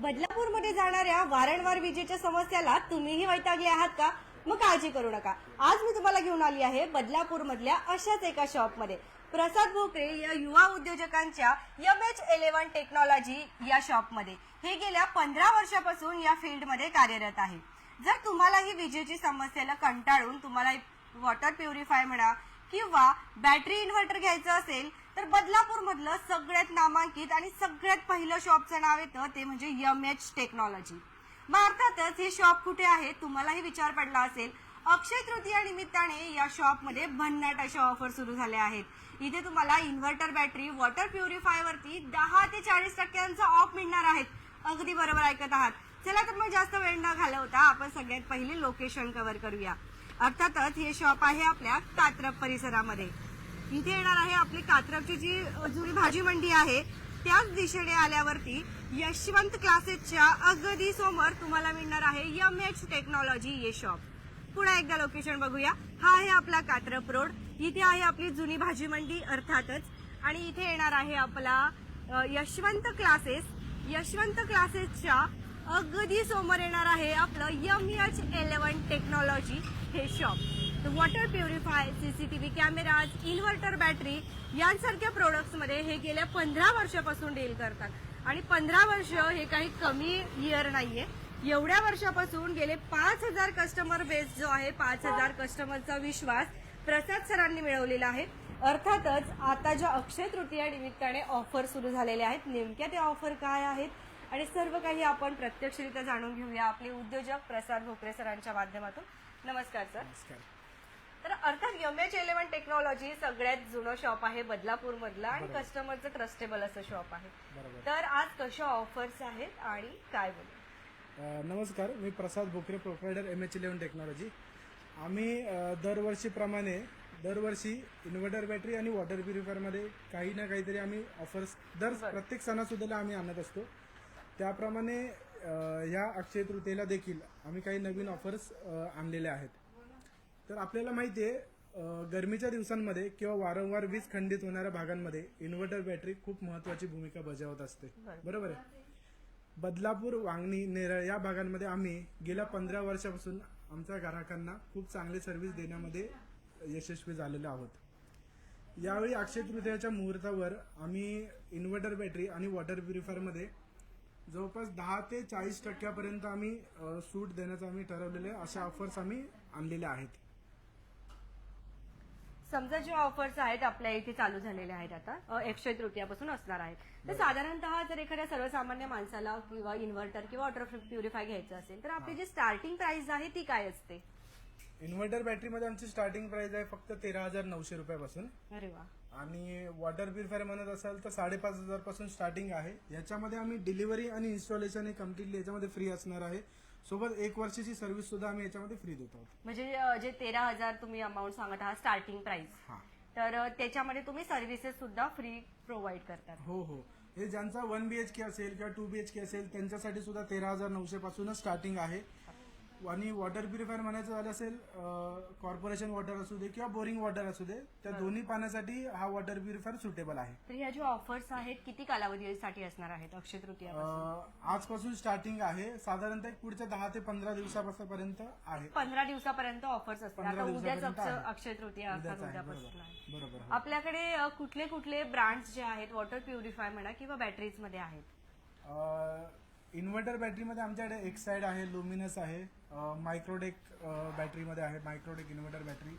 बदलापूरमध्ये जाणाऱ्या वारंवार विजेच्या समस्याला तुम्हीही वैतागले आहात का? मग काळजी करू नका. आज मी तुम्हाला घेऊन आली आहे बदलापूर मधल्या अशाच एका शॉपमध्ये. प्रसाद भोकरे या युवा उद्योजकांच्या एम एच इलेव्हन टेक्नॉलॉजी या शॉपमध्ये. हे गेल्या पंधरा वर्षापासून या फील्डमध्ये कार्यरत आहे. जर तुम्हाला ही विजेची समस्येला कंटाळून तुम्हाला वॉटर प्युरिफाय म्हणा किंवा बॅटरी इन्व्हर्टर घ्यायचं असेल तर बदलापूर मधलं सगळ्यात नामांकित आणि सगळ्यात पहिलं शॉपचं नाव येतं ते म्हणजे यम एच टेक्नॉलॉजी. भारतातच हे शॉप कुठे आहे तुम्हालाही विचार पडला असेल. अक्षय तृतीया निमित्ताने या शॉपमध्ये भन्नाट अशा ऑफर सुरू झाल्या आहेत. इथे तुम्हाला इन्व्हर्टर बॅटरी वॉटर प्युरिफायवरती दहा ते चाळीस टक्क्यांचा ऑफ मिळणार आहेत. अगदी बरोबर ऐकत आहात. चला तर मग जास्त वेळ न घालवता आपण सगळ्यात पहिले लोकेशन कव्हर करूया. अर्थातच हे शॉप आहे आपल्या कात्रप परिसरामध्ये. इथे येणार आहे आपली कात्रपची जी जुनी भाजी मंडी आहे त्याच दिशेने आल्यावरती यशवंत क्लासेसच्या अगदी समोर तुम्हाला मिळणार आहे यम एच टेक्नॉलॉजी ये शॉप पुन्हा एकदा लोकेशन बघूया. हा आहे आपला कात्रप रोड. इथे आहे आपली जुनी भाजी मंडी अर्थातच. आणि इथे येणार आहे आपला यशवंत क्लासेस. यशवंत क्लासेसच्या अगदी समोर येणार आहे आपलं यम एच इलेव्हन टेक्नॉलॉजी हे shop water purify CCTV cameras inverter battery यांसारख्या प्रोडक्ट्समध्ये हे गेल्या पंधरा वर्षापासून डील करतात. आणि पंधरा वर्ष हे काही कमी इयर नाहीये. एवढ्या वर्षापासून गेले पाच हजार कस्टमर बेस जो आहे पाच हजार कस्टमरचा विश्वास प्रसाद सरांनी मिळवलेला आहे. अर्थातच आता ज्या अक्षय तृतीया निमित्ताने ऑफर सुरू झालेल्या आहेत नेमक्या त्या ऑफर काय आहेत? आणि सर्व काही आपण प्रत्यक्षरित्या जाणून घेऊया आपले उद्योजक प्रसाद भोकरे सरांच्या माध्यमातून. नमस्कार सर. नमस्कार. तर अर्थात एम एच इलेव्हन टेक्नॉलॉजी सगळ्यात जुनं शॉप आहे बदलापूर मधलं आणि कस्टमरचं ट्रस्टेबल असं शॉप आहे. बरोबर. तर आज कशा ऑफर्स आहेत आणि काय बोलू? अ, नमस्कार मी Prasad Bhokare proprietor M H eleven technology. आम्ही अ, दरवर्षीप्रमाणे दरवर्षी इन्व्हर्टर बॅटरी आणि वॉटर प्युरिफायरमध्ये काही ना काहीतरी आम्ही ऑफर्स दर प्रत्येक सणासुद्धाला आम्ही आणत असतो. त्याप्रमाणे अ, ह्या अक्षय तृतीयेला देखील आम्ही काही नवीन ऑफर्स आणलेल्या आहेत. तर आपल्याला माहिती आहे गरमीच्या दिवसांमध्ये किंवा वारंवार वीज खंडित होणाऱ्या भागांमध्ये इन्व्हर्टर बॅटरी खूप महत्वाची भूमिका बजावत असते. बरोबर. आहे? बदलापूर वांगणी नेरळ या भागांमध्ये आम्ही गेल्या पंधरा वर्षापासून आमच्या ग्राहकांना खूप चांगली सर्व्हिस देण्यामध्ये यशस्वी झालेलो आहोत. यावेळी अक्षय तृतीयाच्या मुहूर्तावर आम्ही इन्व्हर्टर बॅटरी आणि वॉटर प्युरिफायरमध्ये जवळपास दहा ते चाळीस टक्क्यापर्यंत आम्ही सूट देण्याचं आम्ही ठरवलेले अशा ऑफर्स आम्ही आणलेल्या आहेत. समजा जे ऑफर्स आहेत आपल्या इथे चालू झालेले आहेत आता अक्षय तृतीयापासून असणार आहेत. तर साधारणतः जर एखाद्या सर्वसामान्य माणसाला किंवा इन्व्हर्टर किंवा वॉटर प्युरिफाय घ्यायचं असेल तर आपली जी स्टार्टिंग प्राइस आहे ती काय असते? इन्व्हर्टर बॅटरीमध्ये आमची स्टार्टिंग प्राइस आहे फक्त तेरा हजार नऊशे रुपयापासून. अरे वा. आणि वॉटर प्युरिफायर म्हणत असाल तर साडेपाच हजारपासून स्टार्टिंग आहे. याच्यामध्ये आम्ही डिलिव्हरी आणि इन्स्टॉलेशन हे कम्प्लिटली याच्यामध्ये फ्री असणार आहे. सोबत एक वर्षाची सर्व्हिस सुद्धा आम्ही याच्यामध्ये फ्री देत आहोत. म्हणजे अ, जे तेरा हजार तुम्ही अमाऊंट सांगत आहात स्टार्टिंग प्राइस हा. तर अ, त्याच्यामध्ये तुम्ही सर्व्हिसेस सुद्धा फ्री प्रोव्हाइड करतात. हो हो. हे ज्यांचा वन बी एच के असेल किंवा टू बी एच के असेल त्यांच्यासाठी सुद्धा तेरा हजार नऊशे पासूनच स्टार्टिंग आहे. आणि वॉटर प्युरिफायर म्हणायचं झालं असेल कॉर्पोरेशन वॉटर असू दे किंवा बोरिंग वॉटर असू दे त्या दोन्ही पाण्यासाठी हा वॉटर प्युरिफायर सुटेबल आहे. तर ह्या ज्या ऑफर्स आहेत किती कालावधीसाठी असणार आहेत अक्षय तृतीया आजपासून स्टार्टिंग आहे. साधारणतः पुढच्या दहा ते पंधरा दिवसापर्यंत आहे. पंधरा दिवसापर्यंत ऑफर्स असतात उद्याच अक्षय- तृतीया बरोबर. बरोबर आपल्याकडे कुठले कुठले ब्रँड्स जे आहेत वॉटर प्युरिफाय म्हणा किंवा बॅटरीजमध्ये आहेत? इन्व्हर्टर बॅटरीमध्ये आमच्याकडे एक साईड आहे लुमिनस आहे मायक्रोडेक बॅटरीमध्ये आहे मायक्रोडेक इन्व्हर्टर बॅटरी.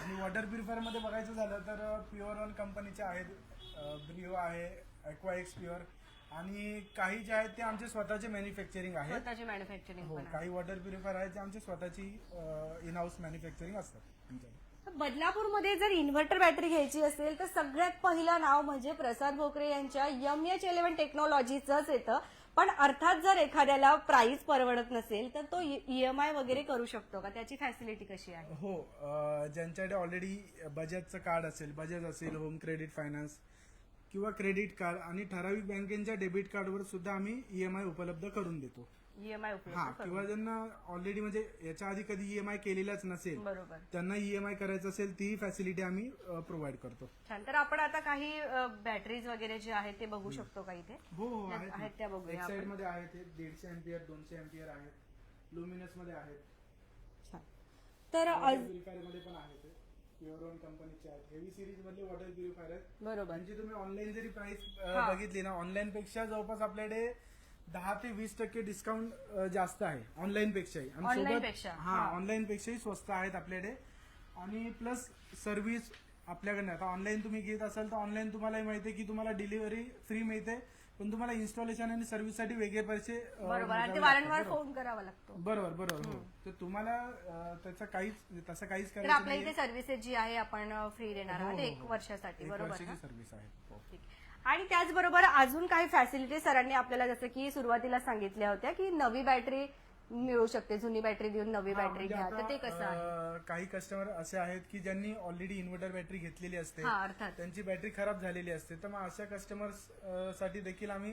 आणि वॉटर प्युरिफायरमध्ये बघायचं झालं तर प्युअर वन कंपनीचे आहेत ब्रिओ आहे एक्वाएक्स प्युअर. आणि काही जे आहेत ते आमचे स्वतःचे मॅन्युफॅक्चरिंग आहेत. स्वतःची मॅन्युफॅक्चरिंग हो पण आहे. काही वॉटर प्युरिफायर आहेत जे आमची स्वतःची इन हाऊस मॅन्युफॅक्चरिंग असतात आमच्याकडे. बदलापूरमध्ये जर इन्व्हर्टर बॅटरी घ्यायची असेल तर सगळ्यात पहिलं नाव म्हणजे प्रसाद भोकरे यांच्या एम एच इलेव्हन टेक्नॉलॉजीचंच येतं. पण अर्थात जर एखाद्याला प्राइस परवडत नसेल तर तो ईएमआय वगैरे करू शकतो का? त्याची फॅसिलिटी कशी आहे? हो ज्यांच्याकडे ऑलरेडी बजाजचं कार्ड असेल बजाज असेल होम क्रेडिट फायनान्स किंवा क्रेडिट कार्ड आणि ठराविक बँकेच्या डेबिट कार्डवर सुद्धा आम्ही ईएमआय उपलब्ध करून देतो. ईएमआय हा उपलब्ध करून. किंवा ज्यांना ऑलरेडी म्हणजे याच्या आधी कधी ईएमआय केलेलाच नसेल बरोबर. त्यांना ईएमआय करायचं असेल ती फॅसिलिटी आम्ही प्रोव्हाइड करतो. छान. तर आपण आता काही बॅटरीज वगैरे जे आहेत ते बघू शकतो का इथे? हो हो आहेत आहेत त्या ना. बघूया एक साइड आपण. मध्ये आहेत दीडशे एम्पियर दोनशे एम्पियर आहेत लुमिनसमध्ये आहेत. छान. तर वॉटर आज- प्युरिफायरमध्ये पण आहेत प्युअरॉन कंपनीचे आहेत. हेवी सिरीज मधले वॉटर प्युरिफायर आहेत. बरोबर. त्यांची तुम्ही ऑनलाईन जरी प्राइस हा. बघितली ना ऑनलाईन पेक्षा जवळपास आपल्याकडे दहा ते वीस टक्के डिस्काउंट जास्त आहे ऑनलाईन पेक्षाही. आणि Online सोबत- पेक्षा, हा हा. ऑनलाईन पेक्षाही स्वस्त आहेत आपल्याकडे. आणि प्लस सर्व्हिस आपल्याकडे आता ऑनलाईन तुम्ही घेत असाल तर ऑनलाईन तुम्हाला माहिती आहे की तुम्हाला डिलिव्हरी फ्री मिळते. पण तुम्हाला इन्स्टॉलेशन आणि सर्व्हिससाठी वेगळे पैसे अं, बरोबर. आणि ते मोजावे वारंवार लागतात, फोन करावा लागतो. बरोबर बरोबर बरोबर हो तर तुम्हाला अं, त्याचं काहीच तसं काहीच तर करायचं आपल्या नाहीये. इथे सर्व्हिसेस जी आहे आपण फ्री देणार हो, आहोत. हो, एक हो. वर्षासाठी एक बरोबर वर्षाची सर्व्हिस आहे. हो. ठीक. आणि त्याचबरोबर अजून काही फॅसिलिटी सरांनी आपल्याला जसं की सुरुवातीला सांगितल्या होत्या की नवी बॅटरी मिळू शकते जुनी बॅटरी देऊन नवी बॅटरी म्हणजे घ्या. तर ते कसं आहे? काही कस्टमर असे आहेत की ज्यांनी ऑलरेडी इन्व्हर्टर बॅटरी घेतलेली असते. हा अर्थात. त्यांची बॅटरी खराब झालेली असते. तर मग अशा कस्टमर्ससाठी देखील आम्ही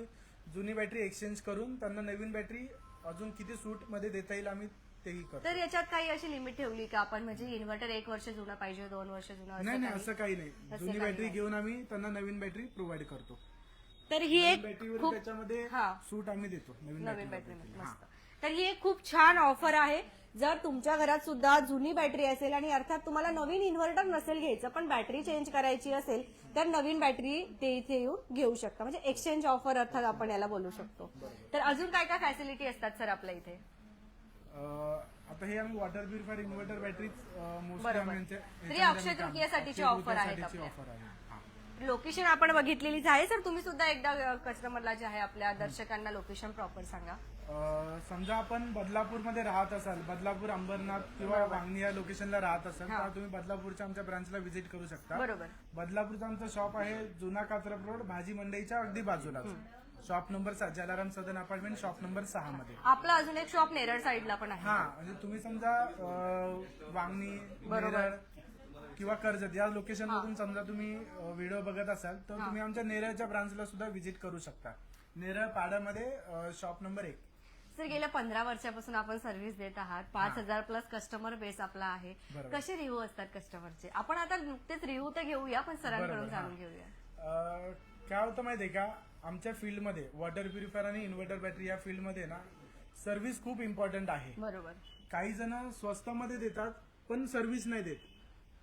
जुनी बॅटरी एक्सचेंज करून त्यांना नवीन बॅटरी अजून किती सूटमध्ये देता येईल आम्ही तेही करतो. तर याच्यात काही अशी लिमिट ठेवली का आपण? म्हणजे इन्व्हर्टर एक वर्ष जुना पाहिजे दोन वर्ष जुना असं नाही नाही काही? असं काही नाही. जुनी काही बॅटरी नाही. घेऊन आम्ही त्यांना नवीन बॅटरी प्रोव्हाइड करतो. तर ही एक बॅटरीवर खूप त्याच्यामध्ये हा. सूट आम्ही देतो नवीन नवीन बॅटरी बॅटरी मस्त. तर ही एक खूप छान ऑफर आहे. जर तुमच्या घरात सुद्धा जुनी बॅटरी असेल आणि अर्थात तुम्हाला नवीन इन्व्हर्टर नसेल घ्यायचं पण बॅटरी चेंज करायची असेल तर नवीन बॅटरी ते इथे येऊन घेऊ शकता. म्हणजे एक्सचेंज ऑफर अर्थात आपण याला बोलू शकतो. तर अजून काय काय फॅसिलिटी असतात सर आपल्या इथे? आता हे आम्ही water purifier inverter battery mostly बरोबर. आम्ही तरी अक्षय तृतीयेसाठीची offer आहेत आपल्या. offer आहे. लोकेशन आपण बघितलेलीच आहे सर तुम्ही सुद्धा एकदा कस्टमरला जे आहे आपल्या दर्शकांना लोकेशन प्रॉपर सांगा अं, समजा आपण बदलापूरमध्ये राहत असाल बदलापूर अंबरनाथ किंवा वांगणी या लोकेशनला राहत असाल हा. तर तुम्ही बदलापूरच्या आमच्या ब्रांचला व्हिजिट करू शकता बरोबर बदलापूरचं आमचं शॉप आहे जुना कात्रप रोड भाजी मंडईच्या अगदी बाजूला शॉप नंबर सात Jalaram Sadan apartment shop number सहा मध्ये. आपला अजून एक शॉप नेरळ साईडला पण आहे. हा म्हणजे तुम्ही समजा अं, वांगणी बरोबर. नेरळ किंवा कर्जत या लोकेशन मधून समजा तुम्ही व्हिडिओ बघत असाल तर तुम्ही आमच्या नेरळच्या ब्रांचला सुद्धा व्हिजिट करू शकता. नेरळ पाड्यामध्ये शॉप नंबर एक. सर गेल्या पंधरा वर्षापासून आपण सर्व्हिस देत आहात. पाच हजार प्लस कस्टमर बेस आपला आहे. बरोबर. कसे रिव्ह्यू असतात कस्टमरचे आपण आता नुकतेच रिव्ह्यू तर घेऊया पण सरांकडून बरोबर, हा. जाणून घेऊया. अं, काय होतं माहितीये का? आमच्या फील्डमध्ये वॉटर प्युरिफायर आणि इन्व्हर्टर बॅटरी या फील्डमध्ये ना सर्व्हिस खूप इम्पॉर्टंट आहे. बरोबर. काही जण स्वस्तामध्ये देतात पण सर्व्हिस नाही देत.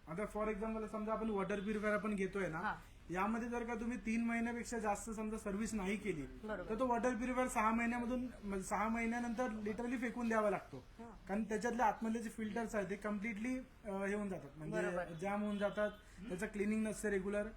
आता फॉर एक्झाम्पल समजा आपण वॉटर प्युरिफायर आपण घेतोय ना. यामध्ये जर का तुम्ही तीन महिन्यापेक्षा जास्त समजा सर्व्हिस नाही केली. तर तो वॉटर प्युरिफायर सहा महिन्यामधून म्हणजे सहा महिन्यानंतर लिटरली फेकून द्यावा लागतो. कारण त्याच्यातले आतमधले जे फिल्टर्स आहेत ते कम्प्लिटली हे होऊन जातात. म्हणजे. जाम होऊन जातात. त्याचं क्लिनिंग नसते रेग्युलर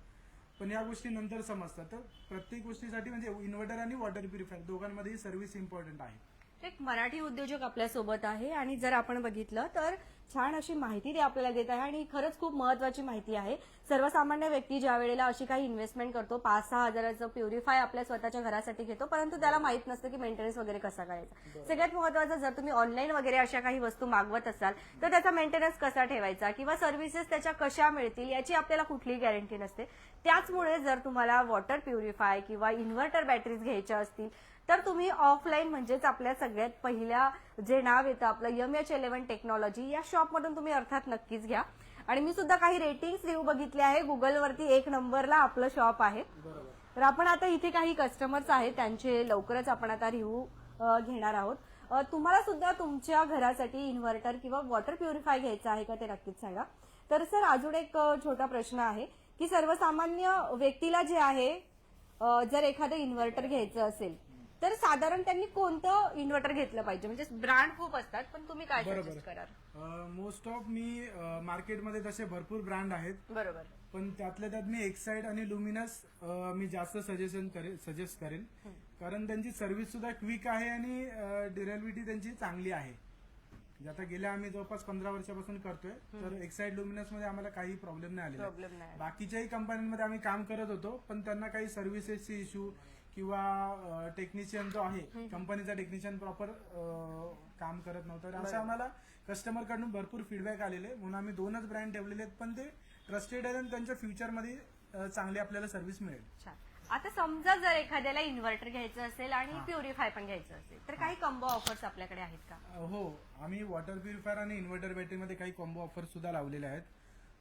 पण या गोष्टी नंतर समजतात. तर प्रत्येक गोष्टीसाठी म्हणजे इन्व्हर्टर आणि वॉटर प्युरिफायर दोघांमध्येही सर्व्हिस इम्पॉर्टंट आहे. एक मराठी उद्योजक आपल्यासोबत आहे आणि जर आपण बघितलं तर छान अशी माहिती ते आपल्याला देत आहे आणि खरंच खूप महत्वाची माहिती आहे. सर्वसामान्य व्यक्ती ज्या वेळेला अशी काही इन्व्हेस्टमेंट करतो पाच सहा हजाराचं प्युरिफाय आपल्या स्वतःच्या घरासाठी घेतो परंतु त्याला माहीत नसतं की मेंटेनन्स वगैरे कसा करायचा. सगळ्यात महत्वाचं जर तुम्ही ऑनलाईन वगैरे अशा काही वस्तू मागवत असाल तर त्याचा मेंटेनन्स कसा ठेवायचा किंवा सर्व्हिसेस त्याच्या कशा मिळतील याची आपल्याला कुठलीही गॅरंटी नसते. त्याचमुळे जर तुम्हाला वॉटर प्युरिफाय किंवा इन्व्हर्टर बॅटरीज घ्यायच्या असतील तर तुम्ही ऑफलाईन म्हणजेच आपल्या सगळ्यात पहिल्या जे नाव येतं आपलं यम एच इलेव्हन टेक्नॉलॉजी या शॉपमधून तुम्ही अर्थात नक्कीच घ्या. आणि मी सुद्धा काही रेटिंग्स रिव्ह्यू बघितले आहे. गुगलवरती एक नंबरला आपलं शॉप आहे. तर आपण आता इथे काही कस्टमर्स आहेत त्यांचे लवकरच आपण आता रिव्ह्यू घेणार आहोत. तुम्हाला सुद्धा तुमच्या घरासाठी इन्व्हर्टर किंवा वॉटर प्युरिफाय घ्यायचं आहे का ते नक्कीच सांगा. तर सर अजून एक छोटा प्रश्न आहे. की सर्वसामान्य व्यक्तीला जे आहे जर एखादं इन्व्हर्टर घ्यायचं असेल तर साधारण त्यांनी कोणतं इन्व्हर्टर घेतलं पाहिजे? म्हणजे ब्रँड खूप असतात पण तुम्ही काय. सजेस्ट कराल? मोस्ट ऑफ मी मार्केटमध्ये तसे भरपूर ब्रँड आहेत. बरोबर. पण त्यातल्या त्यात मी एक्साइड आणि लुमिनस मी जास्त सजेशन करेन सजेस्ट करेन कारण त्यांची सर्व्हिस सुद्धा क्विक आहे आणि डिरेबिलिटी त्यांची चांगली आहे. म्हणजे आता गेल्या आम्ही जवळपास पंधरा वर्षापासून करतोय. तर एक्साइड लुमिनसमध्ये आम्हाला काही प्रॉब्लेम नाही प्रॉब्लेम नाही बाकीच्याही कंपन्यांमध्ये आम्ही काम करत होतो पण त्यांना काही सर्व्हिसेसचे इश्यू किंवा टेक्निशियन जो आहे कंपनीचा टेक्निशियन प्रॉपर काम करत नव्हतं. तर असं आम्हाला कस्टमरकडून भरपूर फीडबॅक आलेले म्हणून आम्ही दोनच ब्रँड ठेवलेले आहेत पण ते ट्रस्टेड आहेत आणि त्यांच्या फ्युचरमध्ये अं, चांगली आपल्याला सर्व्हिस मिळेल. छान. आता समजा जर एखाद्याला इन्व्हर्टर घ्यायचं असेल आणि प्युरिफाय पण घ्यायचं असेल तर काही कॉम्बो ऑफर्स आपल्याकडे आहेत का? हो. आम्ही वॉटर प्युरिफायर आणि इन्व्हर्टर बॅटरीमध्ये काही कॉम्बो ऑफर सुद्धा लावलेले आहेत.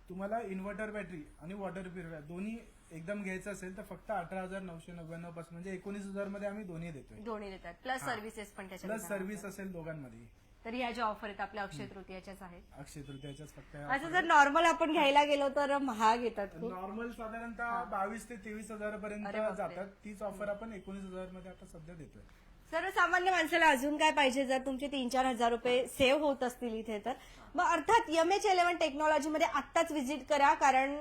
तुम्हाला इन्व्हर्टर बॅटरी आणि वॉटर प्युरिफायर दोन्ही एकदम घ्यायचं असेल तर फक्त अठरा हजार नऊशे नव्याण्णवपासून म्हणजे एकोणीस हजारमध्ये आम्ही दोन्ही देतोय. दोन्ही देतात. प्लस सर्व्हिसेस पण प्लस सर्व्हिस असेल दोघांमध्ये तर ह्या ज्या ऑफर आहेत आपल्या अक्षय तृतीयाच्याच आहेत. अक्षय तृतीयाच्याच फक्त असं जर नॉर्मल आपण घ्यायला गेलो तर महाग येतात खूप. नॉर्मल साधारणतः बावीस ते तेवीस हजार पर्यंत अरे बापरे. जातात. तीच ऑफर आपण एकोणीस हजारमध्ये आता सध्या देतोय. सर्वसामान्य माणसाला अजून काय पाहिजे? जर तुमचे तीन चार हजार रुपये सेव्ह होत असतील इथे तर. मग अर्थात एम एच इलेव्हन टेक्नॉलॉजीमध्ये आत्ताच व्हिजिट करा कारण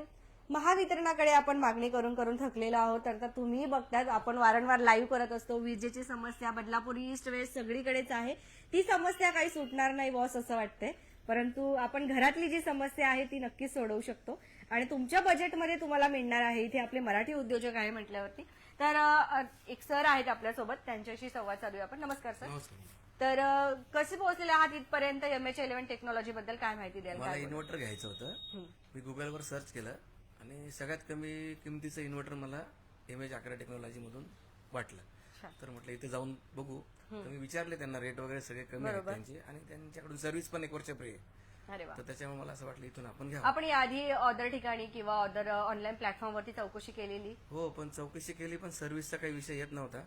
महावितरणाकडे आपण मागणी करून करून थकलेलो आहोत. तर तुम्ही बघतात आपण वारंवार लाईव्ह करत असतो. विजेची समस्या बदलापूर ईस्ट वेस्ट सगळीकडेच आहे. ती समस्या काही सुटणार नाही बॉस असं वाटतंय. परंतु आपण घरातली जी समस्या आहे ती नक्कीच सोडवू शकतो. आणि तुमच्या बजेटमध्ये तुम्हाला मिळणार आहे. इथे आपले मराठी उद्योजक आहे म्हटल्यावरती. तर एक सर आहेत आपल्यासोबत. त्यांच्याशी संवाद साधूया आपण. नमस्कार सर तर कसे पोहोचलेले आहात इथपर्यंत एम एच इलेव्हन टेक्नॉलॉजी बद्दल? काय माहिती द्याल? मला काय इन्व्हर्टर घ्यायचं होतं. मी गुगलवर सर्च केलं. आणि सगळ्यात कमी किमतीचं इन्व्हर्टर मला एम एच अकरा टेक्नॉलॉजी मधून वाटलं. तर म्हटलं इथे जाऊन बघू. तर मी विचारले त्यांना रेट वगैरे सगळे कमी आहेत त्यांचे आणि त्यांच्याकडून सर्व्हिस पण एक वर्ष फ्री आहे. तर त्याच्यामुळे मला असं वाटलं इथून आपण घ्या. आपण याआधी ऑदर ठिकाणी किंवा ऑदर ऑनलाईन प्लॅटफॉर्मवरती चौकशी केलेली? हो पण चौकशी केली पण सर्व्हिसचा काही विषय येत नव्हता.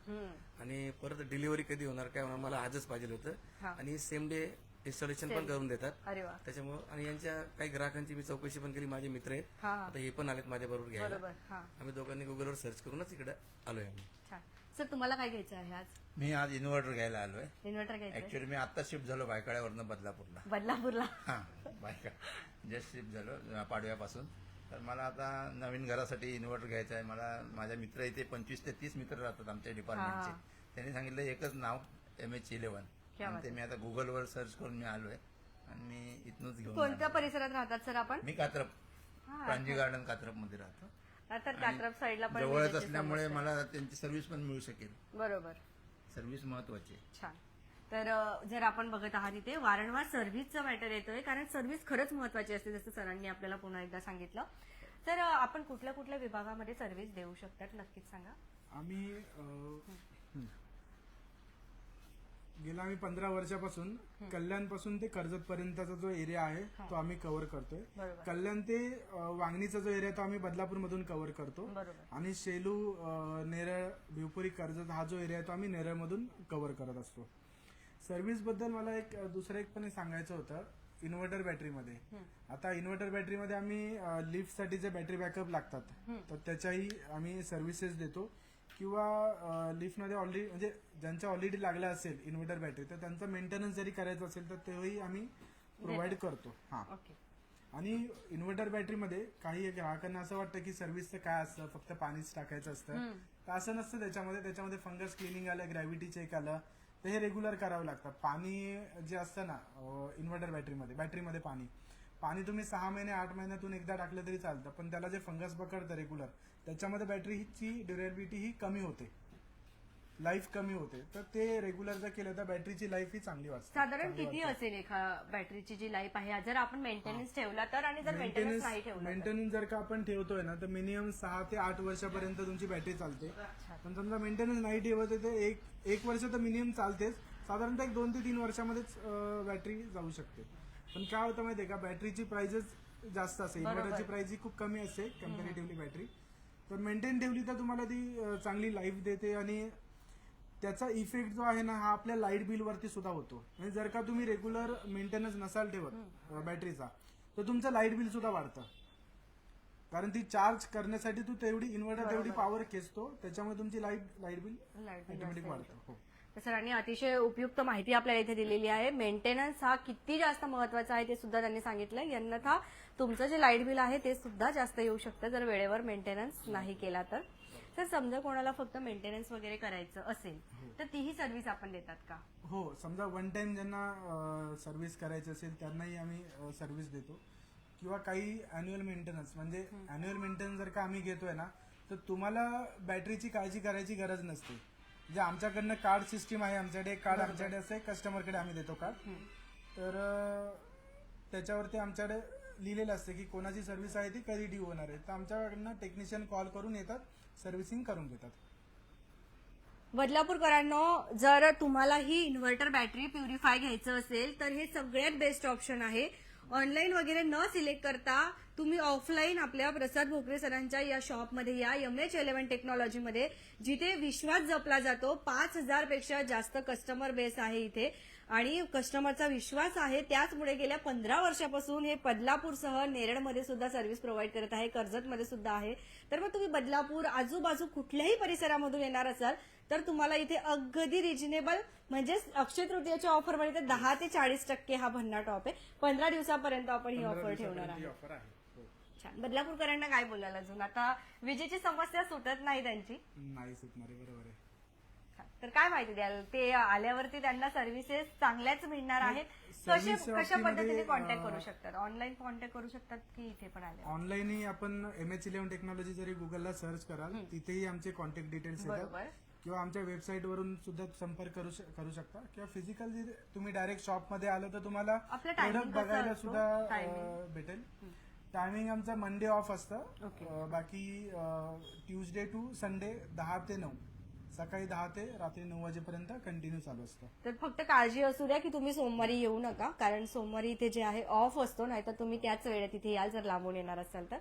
आणि परत डिलिव्हरी कधी होणार काय होणार मला आजच पाहिजे. होतं. आणि सेम डे इन्स्टॉलेशन पण करून देतात. अरे वा. त्याच्यामुळे आणि यांच्या काही ग्राहकांची मी चौकशी पण केली माझे मित्र आहेत. हा. हा आता हे पण आलेत माझ्या बरोबर घ्यायला. बरोबर हा. आम्ही दोघांनी गुगलवर सर्च करूनच इकडे आलोय आम्ही. छान. सर तुम्हाला काय घ्यायचं आहे आज? मी आज इन्व्हर्टर घ्यायला आलोय. इन्व्हर्टर घ्यायचं ऍक्च्युली मी आता शिफ्ट झालो बायकाड्यावरनं बदलापूरला. बदलापूरला? हा बायका. जस्ट शिफ्ट झालो अं, पाडव्यापासून. तर मला आता नवीन घरासाठी इन्व्हर्टर घ्यायचं आहे. मला माझ्या मित्र इथे पंचवीस ते तीस मित्र राहतात आमच्या डिपार्टमेंटचे त्यांनी सांगितलं एकच नाव एम एच इलेव्हन आणि ते मी आता गुगलवर सर्च करून मी आलोय. आणि मी इथनच घेऊन कोणत्या आलोय. परिसरात राहतात सर आपण? मी कात्रप. हा, प्रांजी गार्डन कात्रपमध्ये राहतो तर कात्रप साईडला पण जवळच विजेची असल्यामुळे समस्या मला त्यांची सर्व्हिस पण मिळू शकेल. आहे. बरोबर. सर्व्हिस महत्वाची आहे. छान. तर अ, जर आपण बघत आहात इथे वारंवार सर्व्हिसचा मॅटर येतोय कारण सर्व्हिस खरंच महत्वाची असते जसं सरांनी आपल्याला पुन्हा एकदा सांगितलं. तर अ, आपण कुठल्या कुठल्या विभागामध्ये सर्व्हिस देऊ शकतात नक्कीच सांगा. आम्ही अं. गेल्या आम्ही पंधरा वर्षापासून. कल्याणपासून ते कर्जत पर्यंतचा जो एरिया आहे तो आम्ही कव्हर करतोय. कल्याण ते वांगणीचा जो एरिया तो आम्ही बदलापूर मधून कव्हर करतो आणि शेलू नेरळ भिवपुरी कर्जत हा जो एरिया आहे तो आम्ही नेरळमधून कव्हर करत असतो. सर्व्हिसबद्दल मला एक दुसरं एक पण सांगायचं होतं. इन्व्हर्टर बॅटरीमध्ये आता इन्व्हर्टर बॅटरीमध्ये आम्ही लिफ्ट साठीचे बॅटरी बॅकअप लागतात तर त्याच्याही आम्ही सर्व्हिसेस देतो. किंवा लिफ्टमध्ये ऑलरेडी म्हणजे ज्यांच्या ऑलरेडी लागल्या असेल इन्व्हर्टर बॅटरी तर त्यांचा मेंटेनन्स जरी करायचं असेल तर तेही आम्ही प्रोव्हाइड करतो. हां. ओके आणि इन्व्हर्टर बॅटरीमध्ये काही ग्राहकांना असं वाटतं की सर्व्हिसचं काय असतं फक्त पाणीच टाकायचं असतं. तर असं नसतं त्याच्यामध्ये त्याच्यामध्ये फंगस क्लिनिंग आलं ग्रॅव्हिटी चेक आलं तर हे रेग्युलर करावं लागतं. पाणी जे असतं ना इन्व्हर्टर बॅटरीमध्ये बॅटरीमध्ये पाणी. पाणी तुम्ही सहा महिने आठ महिन्यातून एकदा टाकलं तरी चालतं. पण त्याला जे फंगस पकडतं रेग्युलर त्याच्यामध्ये बॅटरीची ड्युरेबिलिटी ही कमी होते. लाईफ कमी होते. तर ते रेग्युलर जर केलं तर बॅटरीची लाईफ ही चांगली वाचते. साधारण किती असेल एका बॅटरीची जी लाईफ आहे? जर आपण मेंटेनन्स ठेवला तर आणि जर मेंटेनन्स नाही ठेवला? मेंटेनन्स जर का आपण ठेवतोय ना तर मिनिमम सहा ते आठ वर्षापर्यंत तुमची बॅटरी चालते. पण समजा मेंटेनन्स नाही ठेवत तर एक एक वर्ष तर मिनिमम चालतेच. साधारणतः एक दोन ते तीन वर्षामध्येच बॅटरी जाऊ शकते. पण काय होतं माहितीये का बॅटरीची प्राइजेस जास्त असते. इन्व्हर्टरची प्राइस ही खूप कमी असते कम्पॅरेटिव्हली बॅटरी तर मेंटेन ठेवली तर तुम्हाला ती अं, चांगली लाईफ देते आणि त्याचा इफेक्ट जो आहे ना हा आपल्या लाइट बिल वरती सुद्धा होतो. म्हणजे जर का तुम्ही रेग्युलर मेंटेनन्स नसाल ठेवत बॅटरीचा तर तुमचं लाइट बिल सुद्धा वाढतं. कारण ती चार्ज करण्यासाठी तू तेवढी इन्व्हर्टर तेवढी पॉवर खेचतो त्याच्यामुळे तुमची light light bill Light bill automatic वाढतं. हो. तर सरांनी अतिशय उपयुक्त माहिती आपल्याला इथे दिलेली आहे. मेंटेनन्स हा किती जास्त महत्त्वाचा आहे ते सुद्धा त्यांनी सांगितलं अन्यथा तुमचं जे लाइट बिल आहे ते सुद्धा जास्त येऊ शकतं जर वेळेवर मेंटेनन्स नाही केला तर. तर समजा कोणाला फक्त मेंटेनन्स वगैरे करायचं असेल तर तीही सर्व्हिस आपण देतात का? हो समजा वन टाइम ज्यांना सर्व्हिस करायची असेल त्यांनाही आम्ही सर्व्हिस देतो. किंवा काही अॅन्युअल मेंटेनन्स म्हणजे अॅन्युअल मेंटेनन्स जर का आम्ही घेतोय ना तर तुम्हाला बॅटरीची काळजी करायची गरज नसते. म्हणजे आमच्याकडनं कार्ड सिस्टीम आहे आमच्याकडे कार्ड आमच्याकडे असं कस्टमरकडे आम्ही देतो कार्ड तर अं, त्याच्यावरती आमच्याकडे लिहिलेलं असतं की कोणाची सर्व्हिस आहे ती कधी ड्यू होणार आहे. तर आमच्याकडनं टेक्निशियन कॉल करून येतात सर्व्हिसिंग करून घेतात. बदलापूरकरांनो जर तुम्हाला ही इन्व्हर्टर बॅटरी प्युरिफाय घ्यायचं असेल तर हे सगळ्यात बेस्ट ऑप्शन आहे. ऑनलाईन वगैरे न सिलेक्ट करता तुम्ही ऑफलाईन आपल्या प्रसाद भोकरे सरांच्या या शॉपमध्ये या एम एच इलेव्हन टेक्नॉलॉजीमध्ये जिथे विश्वास जपला जातो पाच हजारपेक्षा जास्त कस्टमर बेस आहे इथे. आणि कस्टमरचा विश्वास आहे त्याचमुळे गेल्या पंधरा वर्षापासून हे बदलापूरसह नेरळमध्ये सुद्धा सर्व्हिस प्रोव्हाइड करत आहे कर्जतमध्ये सुद्धा आहे. तर मग तुम्ही बदलापूर आजूबाजू कुठल्याही परिसरामधून येणार असाल तर तुम्हाला इथे अगदी रिजनेबल म्हणजेच अक्षय तृतीयाच्या ऑफरमध्ये तर दहा ते चाळीस टक्के हा भन्नाट ऑफ आहे. पंधरा दिवसापर्यंत आपण ही ऑफर ठेवणार आहे. ऑफर हो. छान. बदलापूरकरांना काय बोलायला अजून? आता विजेची समस्या सुटत नाही त्यांची. नाही सुटणार बरोबर आहे. तर काय माहिती द्याल? ते आल्यावरती त्यांना सर्व्हिसेस चांगल्याच मिळणार आहेत. कशा बाबतीमध्ये, पद्धतीने कॉन्टॅक्ट करू शकतात? ऑनलाईन कॉन्टॅक्ट करू शकतात की इथे पण आले ऑनलाईनही आपण एम एच इलेव्हन टेक्नॉलॉजी जरी गुगलला सर्च कराल तिथेही आमचे कॉन्टॅक्ट डिटेल्स किंवा आमच्या वेबसाईट वरून सुद्धा संपर्क करू श- करू शकता. किंवा फिजिकल तुम्ही डायरेक्ट शॉपमध्ये आलं तर तुम्हाला आपलं timing प्रोडक्ट कसं बघायला असतो? सुद्धा Timing? भेटेल. टायमिंग आमचं मंडे ऑफ असतं. Okay. अं, बाकी ट्युजडे टू संडे दहा ते नऊ. सकाळी दहा ते रात्री नऊ वाजेपर्यंत कंटिन्यू चालू असतं. तर फक्त काळजी असू द्या की तुम्ही सोमवारी येऊ नका. कारण सोमवारी इथे जे आहे ऑफ असतो. नाहीतर तुम्ही त्याच वेळेत इथे याल जर लांबून येणार असाल तर.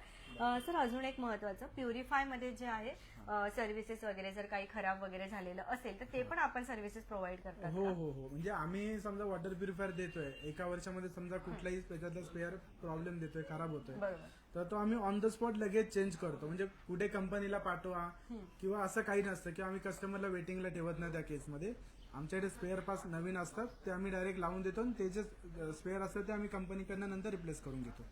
सर अजून एक महत्वाचं प्युरिफायमध्ये जे आहे सर्व्हिसेस वगैरे जर काही खराब वगैरे झालेलं असेल तर ते पण आपण सर्व्हिसेस प्रोव्हाइड करतात हो? हो हो. म्हणजे आम्ही समजा वॉटर प्युरिफायर देतोय. एका वर्षामध्ये समजा कुठलाही त्याच्यातला स्पेअर प्रॉब्लेम देतोय खराब होतोय. तर तो आम्ही ऑन द स्पॉट लगेच चेंज करतो. म्हणजे कुठे कंपनीला पाठवा किंवा असं काही नसतं किंवा आम्ही कस्टमरला वेटिंगला ठेवत नाही त्या केसमध्ये आमच्याकडे स्पेअर पास नवीन असतात ते आम्ही डायरेक्ट लावून देतो आणि ते जे स्पेअर असतात ते आम्ही कंपनीकडनं नंतर रिप्लेस करून घेतो.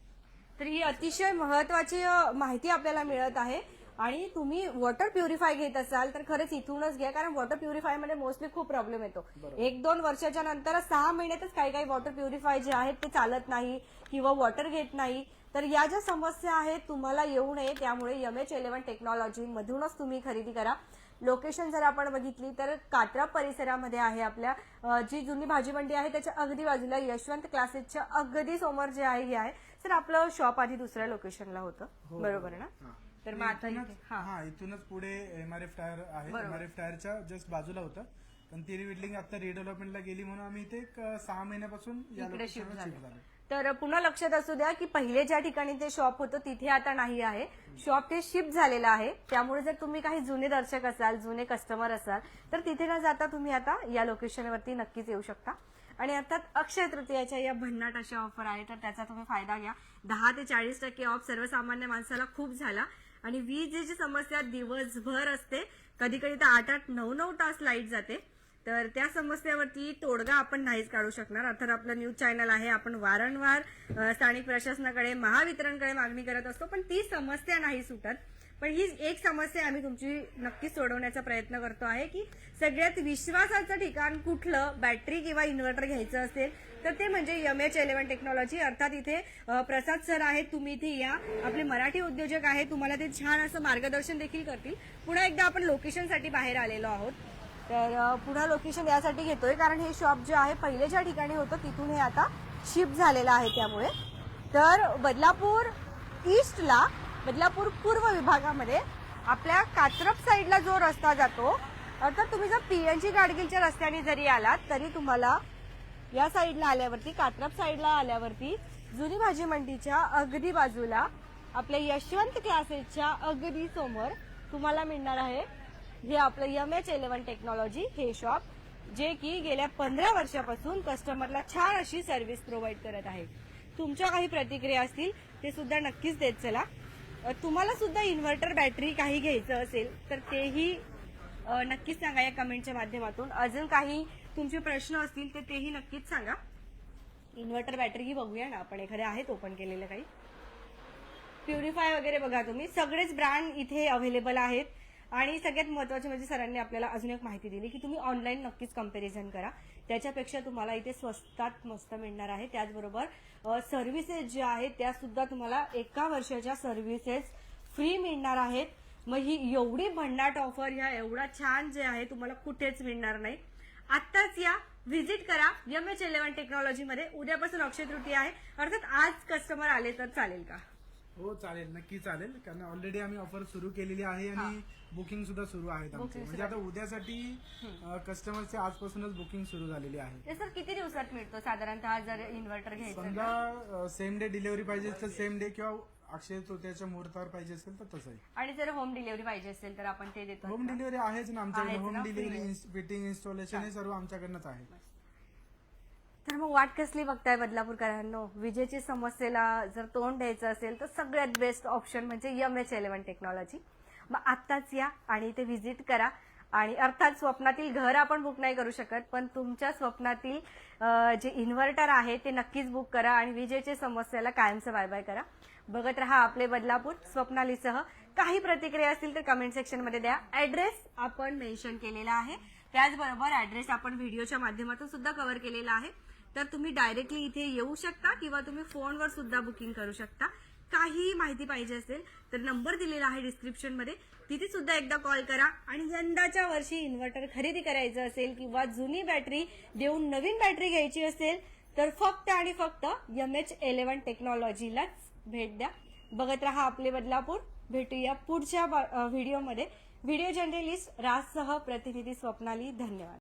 तर ही अतिशय महत्वाची माहिती आपल्याला मिळत आहे. आणि तुम्ही वॉटर प्युरिफाय घेत असाल तर खरंच इथूनच घ्या कारण वॉटर प्युरिफायमध्ये मोस्टली खूप प्रॉब्लेम येतो. एक दोन वर्षाच्या नंतर सहा महिन्यातच काही काही वॉटर प्युरिफाय जे आहेत ते चालत नाही किंवा वॉटर घेत नाही. तर या ज्या समस्या आहेत तुम्हाला येऊ नये. त्यामुळे एम एच इलेव्हन टेक्नॉलॉजी मधूनच तुम्ही खरेदी करा. लोकेशन जर आपण बघितली तर कात्रा परिसरामध्ये आहे आपल्या. जी जुनी भाजी मंडी आहे त्याच्या अगदी बाजूला यशवंत क्लासेसच्या अगदी समोर जे आहे हे आहे. सर आपलं शॉप आधी दुसऱ्या लोकेशनला होतं. हो. बरोबर ना? हा. तर मग आता इथूनच- इथे- हा. हा इथूनच पुढे एम आर एफ टायर आहे. बरोबर. एम आर एफ टायरच्या जस्ट बाजूला होतं. पण ती बिल्डिंग आता रिडेव्हलपमेंटला गेली म्हणून आम्ही इथे एक अं, सहा महिन्यापासून या इकडे शिफ्ट लोकेशनला झाले. शिफ्ट झालो. तर पुन्हा लक्षात असू द्या की पहिले ज्या ठिकाणी ते शॉप होतं तिथे आता नाही आहे. शॉप ते शिफ्ट झालेलं आहे. त्यामुळे जर तुम्ही काही जुने दर्शक असाल जुने कस्टमर असाल तर तिथे न जाता तुम्ही आता या लोकेशनवरती नक्कीच येऊ शकता. आणि अर्थात अक्षय तृतीयाच्या या भन्नाट अशा ऑफर आहे तर त्याचा तुम्ही फायदा घ्या. दहा ते चाळीस टक्के ऑफ सर्वसामान्य माणसाला खूप झाला. आणि विजेची समस्या दिवसभर असते कधी कधी तर आठ आठ नऊ नऊ तास लाइट जाते. तर त्या समस्येवरती तोडगा आपण नाहीच काढू शकणार. अर्थात आपलं न्यूज चॅनल आहे. आपण वारंवार स्थानिक प्रशासनाकडे महावितरणकडे मागणी करत असतो पण ती समस्या नाही सुटत. पण ही एक समस्या आम्ही तुमची नक्कीच सोडवण्याचा प्रयत्न करतो आहे की सगळ्यात विश्वासाचं ठिकाण कुठलं? बॅटरी किंवा इन्व्हर्टर घ्यायचं असेल तर ते म्हणजे एम एच इलेव्हन टेक्नॉलॉजी अर्थात इथे प्रसाद सर आहेत तुम्ही इथे या. आपले मराठी उद्योजक आहेत तुम्हाला ते छान असं मार्गदर्शन देखील करतील. पुन्हा एकदा आपण लोकेशनसाठी बाहेर आलेलो आहोत. तर पुन्हा लोकेशन यासाठी घेतोय कारण हे शॉप जे आहे पहिले ज्या ठिकाणी होतं तिथून हे आता शिफ्ट झालेलं आहे त्यामुळे. तर बदलापूर ईस्टला बदलापूर पूर्व विभागामध्ये आपल्या कात्रप साईडला जो रस्ता जातो अर्थात तुम्ही जर पी एन जी गाडगिलच्या रस्त्याने जरी आलात तरी तुम्हाला या साईडला आल्यावरती कात्रप साईडला आल्यावरती जुनी भाजी मंडीच्या अगदी बाजूला आपल्या यशवंत क्लासेसच्या अगदी समोर तुम्हाला मिळणार आहे हे आपलं यम एच इलेव्हन टेक्नॉलॉजी हे शॉप जे की गेल्या पंधरा वर्षापासून कस्टमरला छान अशी सर्व्हिस प्रोव्हाइड करत आहे. तुमच्या काही प्रतिक्रिया असतील ते सुद्धा नक्कीच देत चला. तुम्हाला सुद्धा इन्व्हर्टर बॅटरी काही घ्यायचं असेल तर तेही नक्कीच सांगा या कमेंटच्या माध्यमातून. अजून काही तुमचे प्रश्न असतील तर तेही नक्कीच सांगा. इन्व्हर्टर बॅटरीही बघूया ना आपण एखाद्या आहेत ओपन केलेलं काही. प्युरिफाय वगैरे बघा तुम्ही. सगळेच ब्रँड इथे अवेलेबल आहेत. आणि सगळ्यात महत्त्वाचे म्हणजे सरांनी आपल्याला अजून एक माहिती दिली की तुम्ही ऑनलाईन नक्कीच कंपॅरिझन करा. त्याच्यापेक्षा तुम्हाला इथे स्वस्तात मस्त मिळणार आहे. त्याचबरोबर सर्व्हिसेस ज्या आहेत त्या सुद्धा तुम्हाला एका वर्षाच्या सर्व्हिसेस फ्री मिळणार आहेत. मग ही एवढी भन्नाट ऑफर ह्या एवढा छान जे आहे तुम्हाला कुठेच मिळणार नाही. आत्ताच या. व्हिजिट करा. एम एच इलेव्हन टेक्नॉलॉजी मध्ये. उद्यापासून अक्षय तृतीया आहे. अर्थात आज कस्टमर आले तर चालेल का? हो चालेल. नक्की चालेल. कारण ऑलरेडी आम्ही ऑफर सुरू केलेली आहे आणि बुकिंग सुद्धा सुरू आहेत आमचे. म्हणजे आता उद्यासाठी कस्टमरचे आजपासूनच बुकिंग सुरू झालेली आहे. ते सर किती दिवसात मिळतो? साधारणतः जर इन्व्हर्टर घ्यायचं समजा सेम डे डिलिव्हरी पाहिजे तर सेम डे किंवा अक्षय तृतीयाच्या मुहूर्तावर पाहिजे असेल तर तसंही. आणि जर होम डिलिव्हरी पाहिजे असेल तर आपण ते देतो. होम डिलिव्हरी आहेच ना आमच्याकडे. आहेच होम ना, डिलिव्हरी फिटिंग इन्स्टॉलेशन हे सर्व आमच्याकडनंच आहे. तर मग वाट कसली बघताय बदलापूरकरांनो? विजेची समस्येला जर तोंड द्यायचं असेल तर सगळ्यात बेस्ट ऑप्शन म्हणजे एम एच इलेव्हन टेक्नॉलॉजी मग आत्ताच या आणि इथे व्हिजिट करा. आणि अर्थात स्वप्नातील घर आपण बुक नाही करू शकत पण तुमच्या स्वप्नातील जे इन्व्हर्टर आहे ते नक्कीच बुक करा आणि विजेच्या समस्येला कायमचं बाय बाय करा. बघत राहा आपले बदलापूर स्वप्नालीसह. काही प्रतिक्रिया असतील तर कमेंट सेक्शनमध्ये द्या. ऍड्रेस आपण मेन्शन केलेला आहे. त्याचबरोबर ऍड्रेस आपण व्हिडिओच्या माध्यमातून सुद्धा कव्हर केलेला आहे. तर तुम्ही डायरेक्टली इथे येऊ शकता किंवा तुम्ही फोनवर सुद्धा बुकिंग करू शकता. काहीही माहिती पाहिजे असेल तर नंबर दिलेला आहे डिस्क्रिप्शनमध्ये. तिथे सुद्धा एकदा कॉल करा. आणि यंदाच्या वर्षी इन्व्हर्टर खरेदी करायचं असेल किंवा जुनी बॅटरी देऊन नवीन बॅटरी घ्यायची असेल तर फक्त आणि फक्त एम एच इलेव्हन टेक्नॉलॉजीलाच भेट द्या. बघत रहा आपले बदलापूर. भेटूया पुढच्या बा- व्हिडिओमध्ये व्हिडिओ जर्नलिस्ट राजसह प्रतिनिधी स्वप्नाली धन्यवाद.